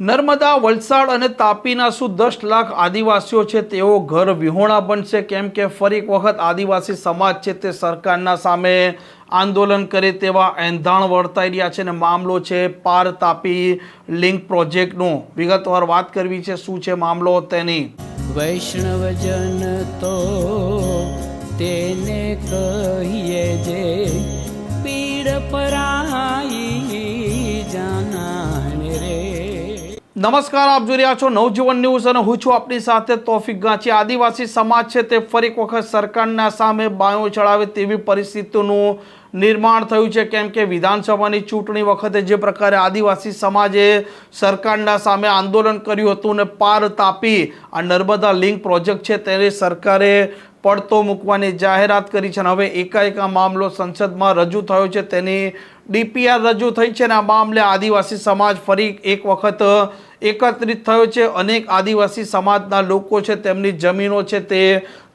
નર્મદા, વલસાડ અને તાપીના શું દસ લાખ આદિવાસીઓ છે તેઓ ઘર વિહોણા બનશે? કેમ કે ફરી એક વખત આદિવાસી સમાજ છે તે સરકારના સામે આંદોલન કરે તેવા એંધાણ વર્તાઈ રહ્યા છે અને મામલો છે પાર તાપી લિંક પ્રોજેક્ટનો. વિગતવાર વાત કરવી છે, શું છે મામલો તેની? વૈષ્ણવજન તો તેને કહીએ જે પીડ પરાઈ નમસ્કાર, આપ જોઈ રહ્યા છો નવજીવન ન્યૂઝ અને હું છું આપની સાથે તોફિક ગાંચી. આદિવાસી સમાજ છે તે ફરી વખત સરકારના સામે બાયો ચડાવે તેવી પરિસ્થિતિનું નિર્માણ થયું છે. કેમ કે વિધાનસભાની ચૂંટણી વખતે જે પ્રકારે આદિવાસી સમાજે સરકારના સામે આંદોલન કર્યું હતું અને પાર તાપી આ નર્મદા લિંક પ્રોજેક્ટ છે તેને સરકારે પડતો મૂકવાની જાહેરાત કરી છે અને હવે એકાએક મામલો સંસદમાં રજૂ થયો છે. તેની ડીપીઆર રજૂ થઈ છે અને આ મામલે આદિવાસી સમાજ ફરી એક વખત એકત્રિત થયો છે. અનેક આદિવાસી સમાજના લોકો છે, તેમની જમીનો છે, તે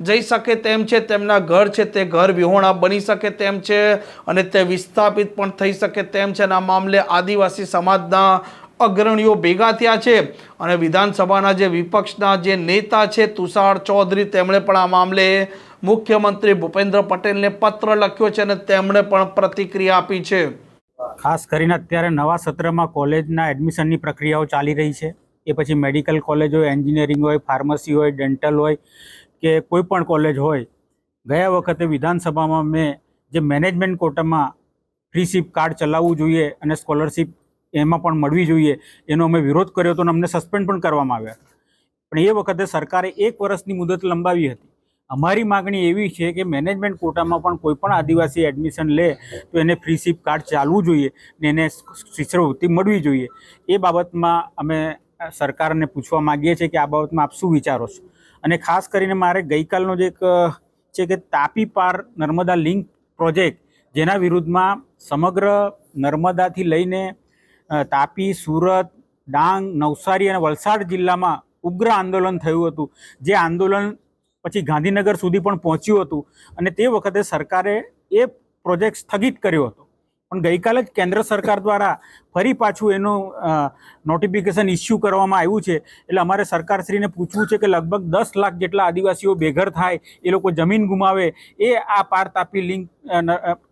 જઈ શકે તેમ છે, તેમના ઘર છે, તે ઘર વિહોણા બની શકે તેમ છે અને તે વિસ્થાપિત પણ થઈ શકે તેમ છે. આ મામલે આદિવાસી સમાજના અગ્રણીઓ ભેગા થયા છે અને વિધાનસભાના જે વિપક્ષના જે નેતા છે, તુષાર ચૌધરી, તેમણે પણ આ મામલે મુખ્યમંત્રી ભૂપેન્દ્ર પટેલને પત્ર લખ્યો છે અને તેમણે પણ પ્રતિક્રિયા આપી છે. ખાસ કરીને અત્યારે નવા સત્રમાં કોલેજના એડમિશનની પ્રક્રિયાઓ ચાલી રહી છે. એ પછી મેડિકલ કોલેજ હોય, એન્જિનિયરિંગ હોય, ફાર્મસી હોય, ડેન્ટલ હોય કે કોઈ પણ કોલેજ હોય. ગયા વખતે વિધાનસભામાં મેં જે મેનેજમેન્ટ કોટામાં ફ્રીશીપ કાર્ડ ચલાવવું જોઈએ અને સ્કોલરશીપ એમાં પણ મળવી જોઈએ એનો અમે વિરોધ કર્યો હતો અને અમને સસ્પેન્ડ પણ કરવામાં આવ્યા. પણ એ વખતે સરકારે એક વર્ષની મુદત લંબાવી હતી. અમારી માગણી એવી છે કે મેનેજમેન્ટ કોટામાં પણ કોઈ પણ આદિવાસી એડમિશન લે, તો એને ફ્રીશીપ કાર્ડ ચાલવું જોઈએ ને એને શિષ્યવૃત્તિ મળવી જોઈએ. એ બાબતમાં અમે સરકારને પૂછવા માગીએ છીએ કે આ બાબતમાં આપ શું વિચારો છો? અને ખાસ કરીને મારે ગઈકાલનો જે એક છે કે તાપી પાર નર્મદા લિંક પ્રોજેક્ટ, જેના વિરુદ્ધમાં સમગ્ર નર્મદાથી લઈને તાપી, સુરત, ડાંગ, નવસારી અને વલસાડ જિલ્લામાં ઉગ્ર આંદોલન થયું હતું. જે આંદોલન પછી ગાંધીનગર સુધી પણ પહોંચ્યું હતું. અને તે વખતે સરકારે એ પ્રોજેક્ટ સ્થગિત કર્યો હતો. પણ ગઈકાલે જ કેન્દ્ર સરકાર દ્વારા ફરી પાછું એનું નોટિફિકેશન ઇસ્યુ કરવામાં આવ્યું છે. એટલે અમારે સરકારશ્રીને પૂછવું છે કે લગભગ દસ લાખ જેટલા આદિવાસીઓ બેઘર થાય, એ લોકો જમીન ગુમાવે, એ આ પાર તાપી લિંક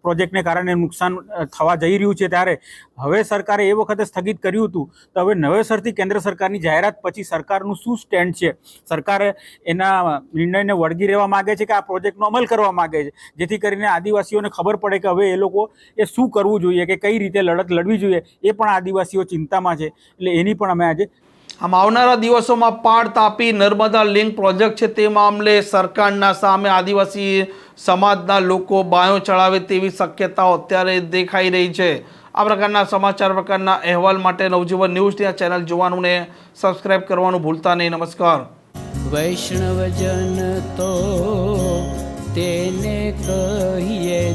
પ્રોજેક્ટને કારણે નુકસાન થવા જઈ રહ્યું છે ત્યારે હવે સરકારે એ વખતે સ્થગિત કર્યું હતું. તો હવે નવેસરથી કેન્દ્ર સરકારની જાહેરાત પછી સરકારનું શું સ્ટેન્ડ છે? સરકારે એના નિર્ણયને વળગી રહેવા માગે છે કે આ પ્રોજેક્ટનો અમલ કરવા માગે છે? જેથી કરીને આદિવાસીઓને ખબર પડે કે હવે એ લોકો એ શું કરવું જોઈએ કે કઈ રીતે લડત લડવી જોઈએ એ પણ આદિવાસીઓ ચિંતામાં છે. એટલે એની પણ અમે આજે આમ આવનારા દિવસોમાં પાડ તાપી નર્મદા લિંક પ્રોજેક્ટ છે તે મામલે સરકારના સામે આદિવાસી સમાજના લોકો બાયો ચડાવે તેવી શક્યતાઓ અત્યારે દેખાઈ રહી છે. આ પ્રકારના સમાચાર પ્રકારના અહેવાલ માટે નવજીવન ન્યૂઝની આ ચેનલ જોવાનું ને સબસ્ક્રાઇબ કરવાનું ભૂલતા નહીં. નમસ્કાર. વૈષ્ણવજન તો તેને કહીએ